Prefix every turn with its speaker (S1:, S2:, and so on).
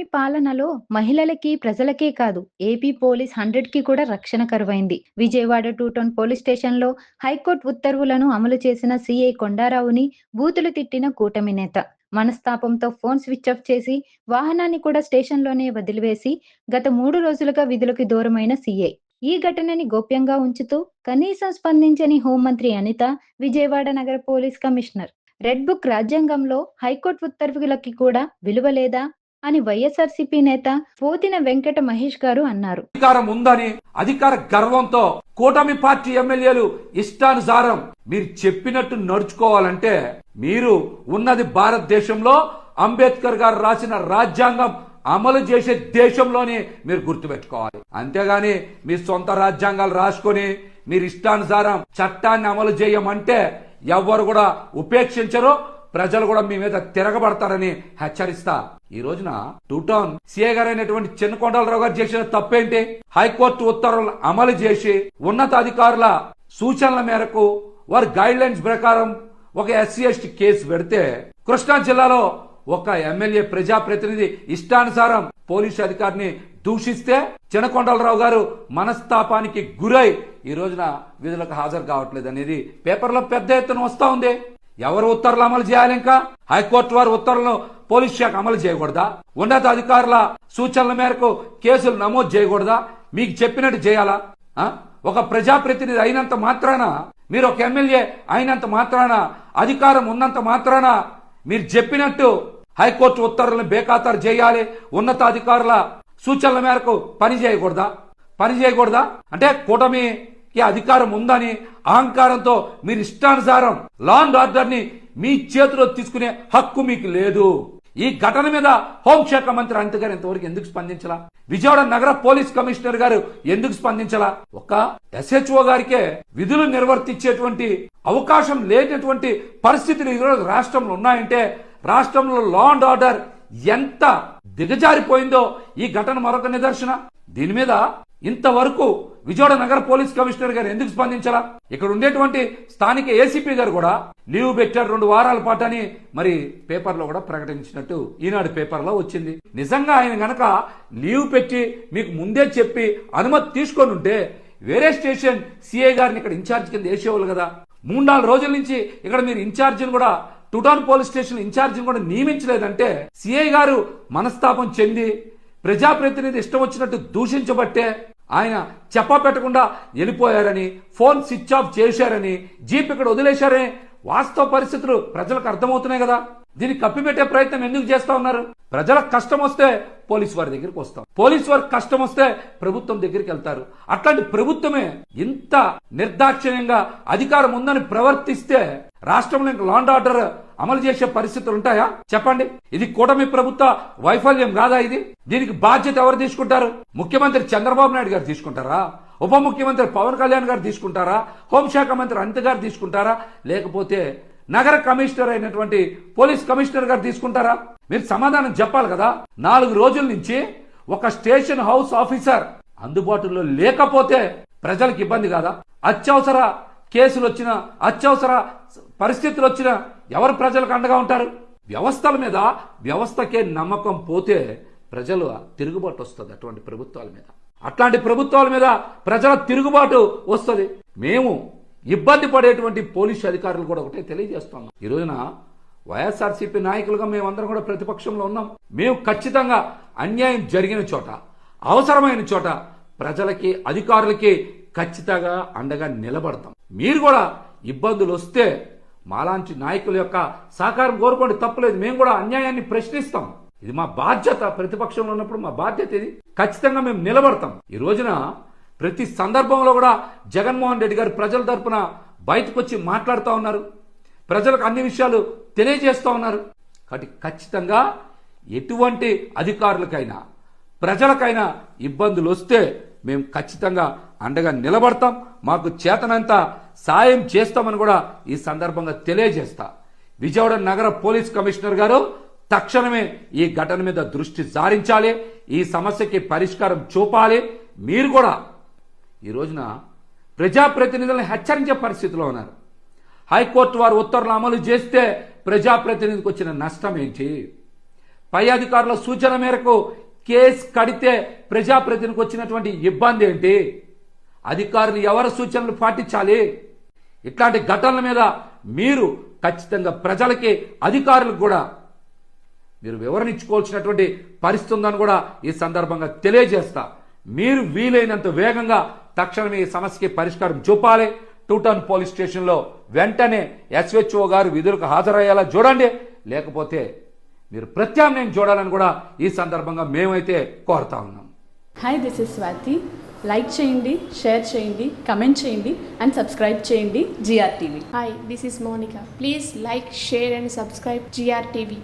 S1: కూటమి పాలనలో మహిళలకి, ప్రజలకే కాదు ఏపీ పోలీస్ హండ్రెడ్‌కి కూడా రక్షణ కరువైంది. విజయవాడ టూ టౌన్ పోలీస్ స్టేషన్‌లో హైకోర్టు ఉత్తర్వులను అమలు చేసిన సీఐ కొండారావుని బూతులు తిట్టిన కూటమి నేత. మనస్తాపంతో ఫోన్ స్విచ్ ఆఫ్ చేసి వాహనాన్ని కూడా స్టేషన్‌లోనే వదిలివేసి గత మూడు రోజులుగా విధులకు దూరమైన సీఐ. ఈ ఘటనని గోప్యంగా ఉంచుతూ కనీసం స్పందించని హోంమంత్రి అనిత, విజయవాడ నగర పోలీస్ కమిషనర్. రెడ్ బుక్ రాజ్యాంగంలో హైకోర్టు ఉత్తర్వులకి కూడా విలువ లేదా అని వైఎస్ఆర్సీపీ నేత పోతిన వెంకట మహేష్ గారు అన్నారు.
S2: అధికారం ఉందని అధికార గర్వంతో కూటమి పార్టీ ఎమ్మెల్యేలు ఇష్టానుసారం మీరు చెప్పినట్టు నడుచుకోవాలంటే మీరు ఉన్నది భారతదేశంలో అంబేద్కర్ గారు రాసిన రాజ్యాంగం అమలు చేసే దేశంలోనే మీరు గుర్తుపెట్టుకోవాలి అంతేగాని మీ సొంత రాజ్యాంగాలు రాసుకొని మీరు ఇష్టానుసారం చట్టాన్ని అమలు చేయమంటే ఎవరు కూడా ఉపేక్షించరు ప్రజలు కూడా మీ మీద తిరగబడతారని హెచ్చరిస్తా. ఈ రోజున టూ టౌన్ సీఏ గారైనటువంటి చెన్నకొండలరావు చిన్నకొండలరావు గారు చేసిన తప్పేంటి? హైకోర్టు ఉత్తర్వులు అమలు చేసి ఉన్నతాధికారుల సూచనల మేరకు వారి గైడ్ లైన్స్ ప్రకారం ఒక ఎస్సీ ఎస్టీ కేసు పెడితే కృష్ణా జిల్లాలో ఒక ఎమ్మెల్యే ప్రజాప్రతినిధి ఇష్టానుసారం పోలీసు అధికారిని దూషిస్తే చినకొండలరావు గారు మనస్తాపానికి గురై ఈ రోజున విధులకు హాజరు కావట్లేదు అనేది పేపర్లో పెద్ద ఎత్తున వస్తా ఉంది. ఎవరు ఉత్తర్వులు అమలు చేయాలి ఇంకా? హైకోర్టు వారి ఉత్తర్వులను పోలీస్ శాఖ అమలు చేయకూడదా? ఉన్నత అధికారుల సూచనల మేరకు కేసులు నమోదు చేయకూడదా? మీకు చెప్పినట్టు చేయాలా? ఒక ప్రజాప్రతినిధి అయినంత మాత్రాన మీరు ఒక ఎమ్మెల్యే అయినంత మాత్రాన అధికారం ఉన్నంత మాత్రాన మీరు చెప్పినట్టు హైకోర్టు ఉత్తర్వులను బేఖాతరు చేయాలి ఉన్నతాధికారుల సూచనల మేరకు పని చేయకూడదా? పని చేయకూడదా? అంటే కూటమికి అధికారం ఉందని అహంకారంతో మీరు ఇష్టానుసారం లాండ్ ఆర్డర్ని మీ చేతిలో తీసుకునే హక్కు మీకు లేదు. ఈ ఘటన మీద హోంశాఖ మంత్రి అనిత గారు ఇంతవరకు ఎందుకు స్పందించలా? విజయవాడ నగర పోలీస్ కమిషనర్ గారు ఎందుకు స్పందించలా? ఒక ఎస్హెచ్ఓ గారికే విధులు నిర్వర్తించేటువంటి అవకాశం లేనటువంటి పరిస్థితులు ఈరోజు రాష్ట్రంలో ఉన్నాయంటే రాష్ట్రంలో లా అండ్ ఆర్డర్ ఎంత దిగజారిపోయిందో ఈ ఘటన మరొక నిదర్శన. దీని మీద ఇంతవరకు విజయవాడ నగర పోలీస్ కమిషనర్ గారు ఎందుకు స్పందించరా ఇక్కడ ఉండేటువంటి స్థానిక ఏసీపీ గారు కూడా లీవ్ పెట్టారు రెండు వారాల పాటు అని మరి పేపర్లో కూడా ప్రకటించినట్టు ఈనాడు పేపర్లో వచ్చింది. నిజంగా ఆయన గనక లీవ్ పెట్టి మీకు ముందే చెప్పి అనుమతి తీసుకొని ఉంటే వేరే స్టేషన్ సిఐ గారిని ఇక్కడ ఇన్ఛార్జ్ కింద వేసేవాళ్ళు కదా. మూడు నాలుగు రోజుల నుంచి ఇక్కడ మీరు ఇన్ఛార్జిని కూడా టుటాన్ పోలీస్ స్టేషన్ ఇన్ఛార్జిని కూడా నియమించలేదంటే సిఐ గారు మనస్తాపం చెంది ప్రజాప్రతినిధి ఇష్టం వచ్చినట్టు దూషించబట్టే ఆయన చెప్ప పెట్టకుండా వెళ్ళిపోయారని ఫోన్ స్విచ్ ఆఫ్ చేశారని జీప్ ఇక్కడ వదిలేశారని వాస్తవ పరిస్థితులు ప్రజలకు అర్థమవుతున్నాయి కదా. దీన్ని కప్పిపెట్టే ప్రయత్నం ఎందుకు చేస్తా ఉన్నారు? ప్రజలకు కష్టం వస్తే పోలీస్ వారి దగ్గరికి వస్తాం. పోలీస్ వారికి కష్టం వస్తే ప్రభుత్వం దగ్గరికి వెళ్తారు. అట్లాంటి ప్రభుత్వమే ఇంత నిర్దాక్షిణ్యంగా అధికారం ఉందని ప్రవర్తిస్తే రాష్ట్రంలో ఇంకా లాండ్ ఆర్డర్ అమలు చేసే పరిస్థితులు ఉంటాయా? చెప్పండి. ఇది కూటమి ప్రభుత్వ వైఫల్యం కాదా ఇది? దీనికి బాధ్యత ఎవరు తీసుకుంటారు? ముఖ్యమంత్రి చంద్రబాబు నాయుడు గారు తీసుకుంటారా? ఉప ముఖ్యమంత్రి పవన్ కళ్యాణ్ గారు తీసుకుంటారా? హోంశాఖ మంత్రి అనిత గారు తీసుకుంటారా? లేకపోతే నగర కమిషనర్ అయినటువంటి పోలీస్ కమిషనర్ గారు తీసుకుంటారా? మీరు సమాధానం చెప్పాలి కదా? నాలుగు రోజుల నుంచి ఒక స్టేషన్ హౌస్ ఆఫీసర్ అందుబాటులో లేకపోతే ప్రజలకు ఇబ్బంది కాదా? అత్యవసర కేసులు వచ్చిన అత్యవసర పరిస్థితులు వచ్చిన ఎవరు ప్రజలకు అండగా ఉంటారు? వ్యవస్థల మీద వ్యవస్థకే నమ్మకం పోతే ప్రజలు తిరుగుబాటు వస్తుంది అటువంటి ప్రభుత్వాల మీద. అట్లాంటి ప్రభుత్వాల మీద ప్రజల తిరుగుబాటు వస్తుంది. మేము ఇబ్బంది పడేటువంటి పోలీసు అధికారులు కూడా ఒకటే తెలియజేస్తున్నాం ఈ రోజున వైఎస్ఆర్సీపీ నాయకులుగా మేమందరం కూడా ప్రతిపక్షంలో ఉన్నాం. మేము ఖచ్చితంగా అన్యాయం జరిగిన చోట అవసరమైన చోట ప్రజలకి అధికారులకి ఖచ్చితంగా అండగా నిలబడతాం. మీరు కూడా ఇబ్బందులు వస్తే మాలాంటి నాయకుల యొక్క సహకారం కోరుకోండి. తప్పులేదు మేము కూడా అన్యాయాన్ని ప్రశ్నిస్తాం. ఇది మా బాధ్యత. ప్రతిపక్షంలో ఉన్నప్పుడు మా బాధ్యత ఇది. ఖచ్చితంగా మేము నిలబడతాం. ఈ రోజున ప్రతి సందర్భంలో కూడా జగన్మోహన్ రెడ్డి గారు ప్రజల తరపున బయటకు వచ్చి మాట్లాడుతూ ఉన్నారు. ప్రజలకు అన్ని విషయాలు తెలియజేస్తూ ఉన్నారు. కాబట్టి ఖచ్చితంగా ఎటువంటి అధికారులకైనా ప్రజలకైనా ఇబ్బందులు వస్తే మేము ఖచ్చితంగా అండగా నిలబడతాం. మాకు చేతనంత సాయం చేస్తామని కూడా ఈ సందర్భంగా తెలియజేస్తా. విజయవాడ నగర పోలీస్ కమిషనర్ గారు తక్షణమే ఈ ఘటన మీద దృష్టి సారించాలి. ఈ సమస్యకి పరిష్కారం చూపాలి. మీరు కూడా ఈ రోజున ప్రజాప్రతినిధులను హెచ్చరించే పరిస్థితిలో ఉన్నారు. హైకోర్టు వారు ఉత్తర్వులు అమలు చేస్తే ప్రజాప్రతినిధికి వచ్చిన నష్టం ఏంటి? పై అధికారుల సూచన మేరకు కేసు కడితే ప్రజాప్రతినిధికి వచ్చినటువంటి ఇబ్బంది ఏంటి? అధికారులు ఎవరి సూచనలు పాటించాలి? ఇట్లాంటి ఘటనల మీద మీరు ఖచ్చితంగా ప్రజలకి అధికారులకు కూడా మీరు వివరణ ఇచ్చుకోవాల్సినటువంటి పరిస్థితి ఉందని కూడా ఈ సందర్భంగా తెలియజేస్తా. మీరు వీలైనంత వేగంగా తక్షణమే ఈ సమస్యకి పరిష్కారం చూపాలి. టూటౌన్ పోలీస్ స్టేషన్లో వెంటనే ఎస్హెచ్ఓ గారు విధులకు హాజరయ్యేలా చూడండి. లేకపోతే మీరు ప్రత్యామ్నాయం చూడాలని కూడా ఈ సందర్భంగా మేమైతే కోరుతా ఉన్నాం.
S3: Hi this is Swathi like చేయండి షేర్ చేయండి కమెంట్ చేయండి అండ్ సబ్స్క్రైబ్ చేయండి GR TV
S4: Hi, this is Monica. Please like, share, and subscribe GRTV.